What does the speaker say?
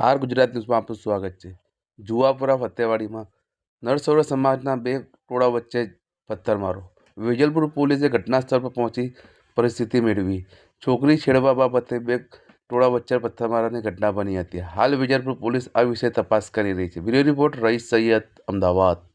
R Gujarat ન્યૂઝમાં આપનું સ્વાગત છે. જુવાપુરા ફતેવાડીમાં નરસોવર સમાજના બે ટોળા વચ્ચે પથ્થરમારો વેજલપુર પોલીસે ઘટના સ્થળ પર પહોંચી પરિસ્થિતિ મેળવી. છોકરી છેડવા બાબતે બે ટોળા વચ્ચે પથ્થરમારાની ઘટના બની હતી. હાલ વિજલપુર પોલીસ આ વિશે તપાસ કરી રહી છે. Bureau report Rais Saiyed Ahmedabad.